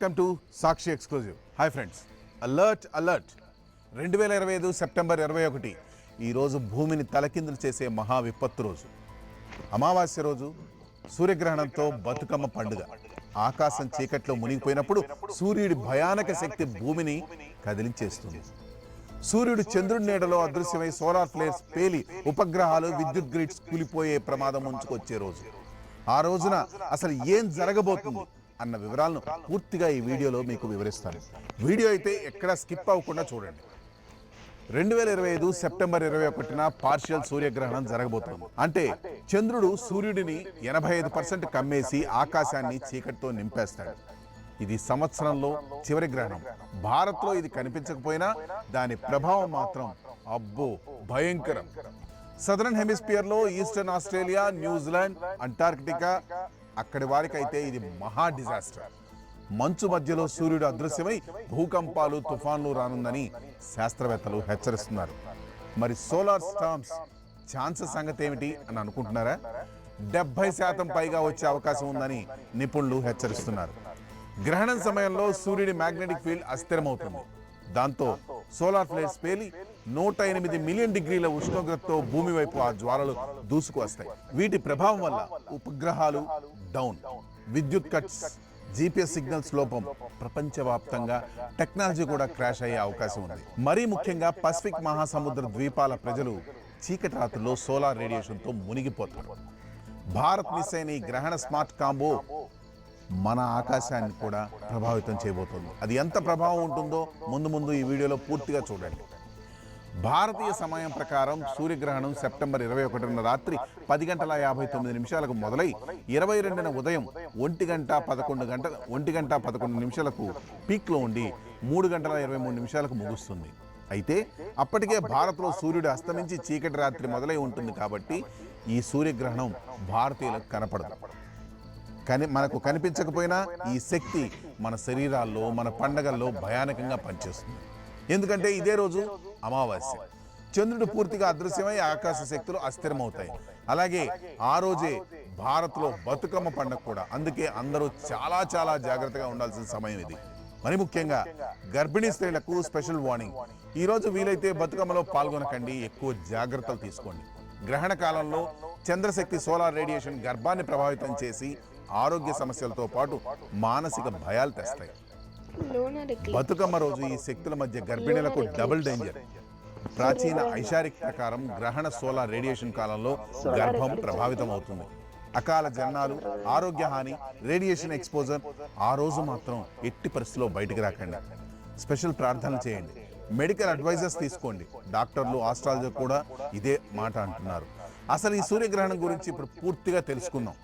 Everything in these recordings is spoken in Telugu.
Welcome to Sakshi exclusive. Hi friends. Alert alert. రెండు వేల ఇరవై ఐదు సెప్టెంబర్ ఇరవై ఒకటి ఈరోజు భూమిని తలకిందులు చేసే మహా విపత్తు రోజు. అమావాస్య రోజు సూర్యగ్రహణంతో బతుకమ్మ పండుగ. ఆకాశం చీకట్లో మునిగిపోయినప్పుడు సూర్యుడి భయానక శక్తి భూమిని కదిలించేస్తుంది. సూర్యుడు చంద్రుడి నీడలో అదృశ్యమై సోలార్ ఫ్లేర్స్ పేలి ఉపగ్రహాలు విద్యుత్ గ్రిడ్స్ కూలిపోయే ప్రమాదం ముంచుకొచ్చే రోజు. ఆ రోజున అసలు ఏం జరగబోతుంది? అన్న వివరాలను పూర్తిగా ఈ వీడియోలో మీకు వివరిస్తాను. వీడియో అయితే ఎక్కడా స్కిప్ అవ్వకుండా చూడండి. రెండు వేల ఇరవై ఐదు సెప్టెంబర్ ఇరవై ఒకటిన పార్షియల్ సూర్యగ్రహణం జరగబోతోంది అంటే చంద్రుడు సూర్యుడిని ఎనభై ఐదు పర్సెంట్ కమ్మేసి ఆకాశాన్ని చీకటితో నింపేస్తాడు. ఇది సంవత్సరంలో చివరి గ్రహణం. భారత్లో ఇది కనిపించకపోయినా దాని ప్రభావం మాత్రం అబ్బో భయంకరం. Southern హెమిస్పియర్లో eastern Australia New Zealand Antarctica అక్కడి వారికైతే ఇది మహా డిజాస్టర్. మంచు మధ్యలో సూర్యుడు అదృశ్యమై భూకంపాలు తుఫాన్లు రానుందని శాస్త్రవేత్తలు హెచ్చరిస్తున్నారు. మరి సోలార్ స్టామ్స్ ఛాన్సెస్ సంగతి ఏమిటి అని అనుకుంటున్నారా? డెబ్బై శాతం పైగా వచ్చే అవకాశం ఉందని నిపుణులు హెచ్చరిస్తున్నారు. గ్రహణం సమయంలో సూర్యుడి మ్యాగ్నెటిక్ ఫీల్డ్ అస్థిరమవుతుంది. దాంతో సోలార్ ఫ్లేర్స్ పేలి నూట ఎనిమిది మిలియన్ డిగ్రీల ఉష్ణోగ్రతతో భూమి వైపు ఆ జ్వాలలు దూసుకు వస్తాయి వీటి ప్రభావం వల్ల ఉపగ్రహాలు డౌన్. విద్యుత్ కట్స్ జీపీఎస్ సిగ్నల్స్ లోపం. ప్రపంచవ్యాప్తంగా టెక్నాలజీ కూడా క్రాష్ అయ్యే అవకాశం ఉంది. మరీ ముఖ్యంగా పసిఫిక్ మహాసముద్ర ద్వీపాల ప్రజలు చీకటి రాత్రుల్లో సోలార్ రేడియేషన్తో మునిగిపోతారు. భారత్ మిస్ అయిన ఈ గ్రహణ స్మార్ట్ కాంబో మన ఆకాశాన్ని కూడా ప్రభావితం చేయబోతుంది. అది ఎంత ప్రభావం ఉంటుందో ముందు ముందు ఈ వీడియోలో పూర్తిగా చూడండి. భారతీయ సమయం ప్రకారం సూర్యగ్రహణం సెప్టెంబర్ ఇరవై ఒకటిన రాత్రి పది గంటల యాభై తొమ్మిది నిమిషాలకు మొదలై ఇరవై రెండున ఉదయం ఒంటి గంట పదకొండు గంటల ఒంటి గంట పదకొండు నిమిషాలకు పీక్లో ఉండి మూడు గంటల ఇరవై మూడు నిమిషాలకు ముగుస్తుంది. అయితే అప్పటికే భారత్లో సూర్యుడు అస్తమించి చీకటి రాత్రి మొదలై ఉంటుంది కాబట్టి ఈ సూర్యగ్రహణం భారతీయులకు కనపడదు. కని మనకు కనిపించకపోయినా ఈ శక్తి మన శరీరాల్లో మన పండగల్లో భయానకంగా పనిచేస్తుంది. ఎందుకంటే ఇదే రోజు అమావాస్య. చంద్రుడు పూర్తిగా అదృశ్యమై ఆకాశ శక్తులు అస్థిరమవుతాయి. అలాగే ఆ రోజే భారత్లో బతుకమ్మ పండుగ కూడా. అందుకే అందరూ చాలా చాలా జాగ్రత్తగా ఉండాల్సిన సమయం ఇది. మరి ముఖ్యంగా గర్భిణీ స్త్రీలకు స్పెషల్ వార్నింగ్. ఈ రోజు వీలైతే బతుకమ్మలో పాల్గొనకండి ఎక్కువ జాగ్రత్తలు తీసుకోండి. గ్రహణ కాలంలో చంద్రశక్తి సోలార్ రేడియేషన్ గర్భాన్ని ప్రభావితం చేసి ఆరోగ్య సమస్యలతో పాటు మానసిక భయాలు తెస్తాయి. బతుకమ్మ రోజు ఈ శక్తుల మధ్య గర్భిణీలకు డబుల్ డేంజర్ ప్రాచీన ఐషారిక్ ప్రకారం గ్రహణ సోలార్ రేడియేషన్ కాలంలో గర్భం ప్రభావితం అవుతుంది అకాల జననాలు ఆరోగ్య హాని రేడియేషన్ ఎక్స్పోజర్ ఆ రోజు మాత్రం ఎట్టి పరిస్థితిలో బయటికి రాకండి. స్పెషల్ ప్రార్థనలు చేయండి. మెడికల్ అడ్వైజర్స్ తీసుకోండి. డాక్టర్లు ఆస్ట్రాలజర్ కూడా ఇదే మాట అంటున్నారు. అసలు ఈ సూర్యగ్రహణం గురించి ఇప్పుడు పూర్తిగా తెలుసుకుందాం.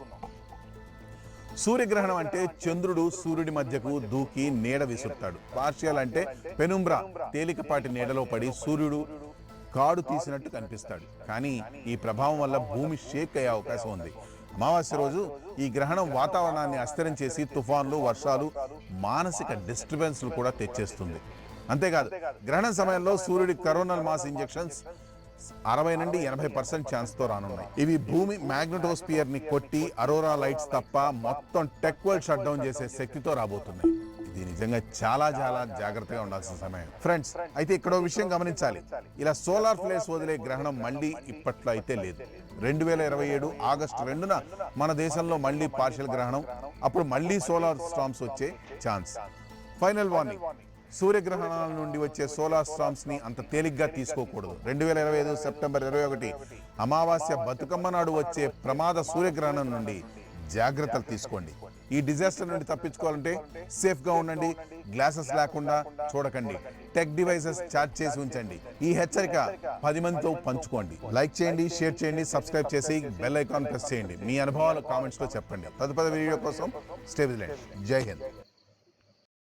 సూర్యగ్రహణం అంటే చంద్రుడు సూర్యుడి మధ్యకు దూకి నీడ విసురుతాడు. పార్షియల్ అంటే పెనుంబ్రా తేలికపాటి నీడలో పడి సూర్యుడు కాడు తీసినట్టు కనిపిస్తాడు. కానీ ఈ ప్రభావం వల్ల భూమి షేక్ అయ్యే అవకాశం ఉంది. అమావాస్య రోజు ఈ గ్రహణం వాతావరణాన్ని అస్థిరం చేసి తుఫాన్లు వర్షాలు మానసిక డిస్టర్బెన్స్లు కూడా తెచ్చేస్తుంది. అంతేకాదు గ్రహణం సమయంలో సూర్యుడి కరోనల్ మాస్ ఇంజెక్షన్స్ అరవై నుండి ఎనభై పర్సెంట్ ఛాన్స్తో రానున్నాయి. ఇవి భూమి మ్యాగ్నెటోస్పియర్ని కొట్టి అరోరా లైట్స్ తప్ప మొత్తం టెక్ వరల్డ్ షట్ డౌన్ చేసే శక్తితో రాబోతున్నాయి. ఇది నిజంగా చాలా చాలా జాగ్రత్తగా ఉండాల్సిన సమయం. ఫ్రెండ్స్ అయితే ఇక్కడ విషయం గమనించాలి. ఇలా సోలార్ ఫ్లేస్ వదిలే గ్రహణం మళ్ళీ ఇప్పట్లో అయితే లేదు. రెండు వేల ఇరవై ఏడు ఆగస్టు రెండున మన దేశంలో మళ్ళీ పార్షియల్ గ్రహణం అప్పుడు మళ్ళీ సోలార్ స్టామ్స్ వచ్చే ఛాన్స్ ఫైనల్ వార్నింగ్ సూర్యగ్రహణాల నుండి వచ్చే సోలార్ స్టామ్స్ని అంత తేలిగ్గా తీసుకోకూడదు. రెండు వేల ఇరవై ఐదు సెప్టెంబర్ ఇరవై ఒకటి అమావాస్య బతుకమ్మ నాడు వచ్చే ప్రమాద సూర్యగ్రహణం నుండి జాగ్రత్తలు తీసుకోండి. ఈ డిజాస్టర్ నుండి తప్పించుకోవాలంటే సేఫ్గా ఉండండి గ్లాసెస్ లేకుండా చూడకండి టెక్ డివైసెస్ చార్జ్ చేసి ఉంచండి ఈ హెచ్చరిక పది మందితో పంచుకోండి. లైక్ చేయండి షేర్ చేయండి సబ్స్క్రైబ్ చేసి బెల్ ఐకాన్ ప్రెస్ చేయండి. మీ అనుభవాలు కామెంట్స్లో చెప్పండి. తదుపరి వీడియో కోసం స్టే విజిలెంట్. జై హింద్.